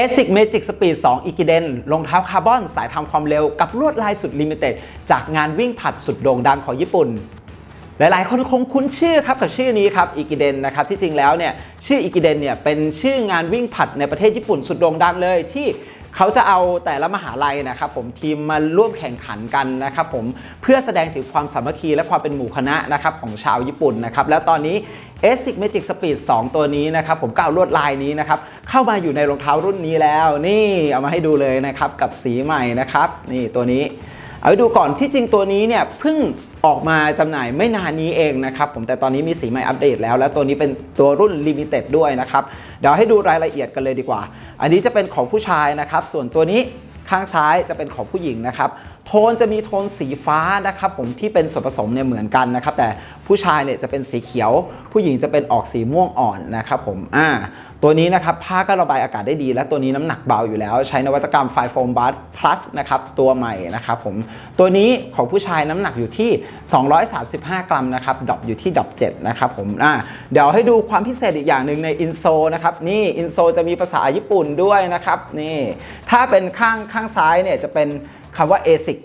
ASIC Magic Speed 2 e q i d e n รองเท้าคาร์บอนสายทำความเร็วกับลวดลายสุดลิมิเต็ดจากงานวิ่งผัดสุดโด่งดังของญี่ปุ่น หลายๆ คนคงคุ้นชื่อครับกับชื่อนี้ครับอิกิเดนนะครับที่จริงแล้วเนี่ยชื่ออิกิเดนเนี่ยเป็นชื่องานวิ่งผัดในประเทศญี่ปุ่นสุดโด่งดังเลยที่ เขาจะเอาแต่ละมหาลัยนะครับผมทีมมาร่วมแข่งขันกันนะครับผมเพื่อแสดงถึงความสามัคคีและความเป็นหมู่คณะนะครับของชาวญี่ปุ่นนะครับแล้วตอนนี้ ASIC Magic Speed 2 ตัวนี้นะครับผมก้าวลวดลายนี้นะครับเข้ามาอยู่ในรองเท้ารุ่นนี้แล้ว นี่เอามาให้ดูเลยนะครับกับสีใหม่นะครับนี่ตัวนี้ เอาไปดูก่อนที่จริงตัวนี้เนี่ยเพิ่งออกมาจำหน่ายไม่นานนี้เองนะครับผมแต่ตอนนี้มีสีใหม่อัปเดตแล้ว และตัวนี้เป็นตัวรุ่นลิมิเต็ดด้วยนะครับเดี๋ยวให้ดูรายละเอียดกันเลยดีกว่า อันนี้จะเป็นของผู้ชายนะครับ ส่วนตัวนี้ข้างซ้ายจะเป็นของผู้หญิงนะครับ โทนจะมีโทนสีฟ้านะครับผมที่เป็นส่วนผสมเนี่ยเหมือนกันนะครับแต่ผู้ชายเนี่ยจะเป็นสีเขียว ผู้หญิงจะเป็นออกสีม่วงอ่อนนะครับผมอ่าตัวนี้นะครับผ้าก็ระบายอากาศได้ดี และตัวนี้น้ำหนักเบาอยู่แล้ว ใช้นวัตกรรมไฟโฟมบัส plus นะครับตัวใหม่นะครับผมตัวนี้ของผู้ชายน้ำหนักอยู่ที่ 235 กรัมนะครับดรอปอยู่ที่ดรอป7นะครับผมอ่าเดี๋ยวให้ดูความพิเศษอีกอย่างหนึ่งในอินโซนะครับนี่อินโซจะมีภาษาญี่ปุ่นด้วยนะครับนี่ถ้าเป็นข้างข้างซ้ายเนี่ยจะเป็น คำว่า ASIC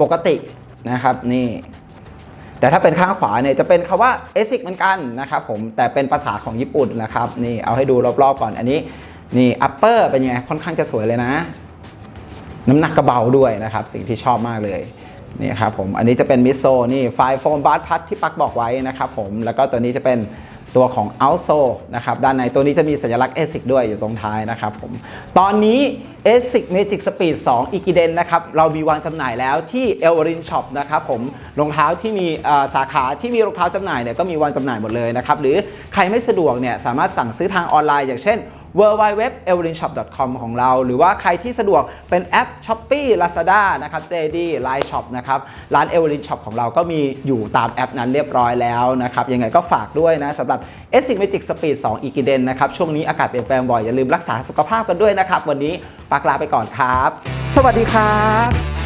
ปกตินะครับนี่แต่ถ้าเป็นข้างขวาเนี่ยจะเป็นคำว่า ASIC เหมือนกันนะครับผมแต่เป็นภาษาของญี่ปุ่นนะครับนี่เอาให้ดูรอบๆก่อนอันนี้นี่ upper เป็นยังไงค่อนข้างจะสวยเลยนะ น้ำหนักกระเบาด้วยนะครับ สิ่งที่ชอบมากเลยนี่ครับผมอันนี้จะเป็นมิโซนี่ไฟโฟมบาร์พัทที่ปักบอกไว้นะครับผมแล้วก็ตัวนี้จะเป็น ตัวของ outsole นะครับด้านในตัวนี้จะมีสัญลักษณ์ ASIC ด้วยอยู่ตรงท้ายนะครับผมตอนนี้ ASIC Magic Speed 2 e q i d e n นะครับเรามีวางจำหน่ายแล้วที่ e l r i n Shop นะครับผมรองเท้าที่มีสาขาที่มีรองเท้าจำหน่ายเนี่ยก็มีวางจำหน่ายหมดเลยนะครับหรือใครไม่สะดวกเนี่ยสามารถสั่งซื้อทางออนไลน์ อย่างเช่น w w w e l i n s h o p c o m ของเรา หรือว่าใครที่สะดวกเป็นแอป Shopee Lazada นะครับ JD Line Shop นะครับร้าน e l r i n Shop ของเราก็มีอยู่ตามแอปนั้นเรียบร้อยแล้วนะครับยังไงก็ฝากด้วยนะสำหรับ e s i c Magic Speed 2 e q i d e n นะครับช่วงนี้อากาศเปลี่ยนแปลงบ่อยอย่าลืมรักษาสุขภาพกันด้วยนะครับวันนี้ปากลาไปก่อนครับ สวัสดีครับ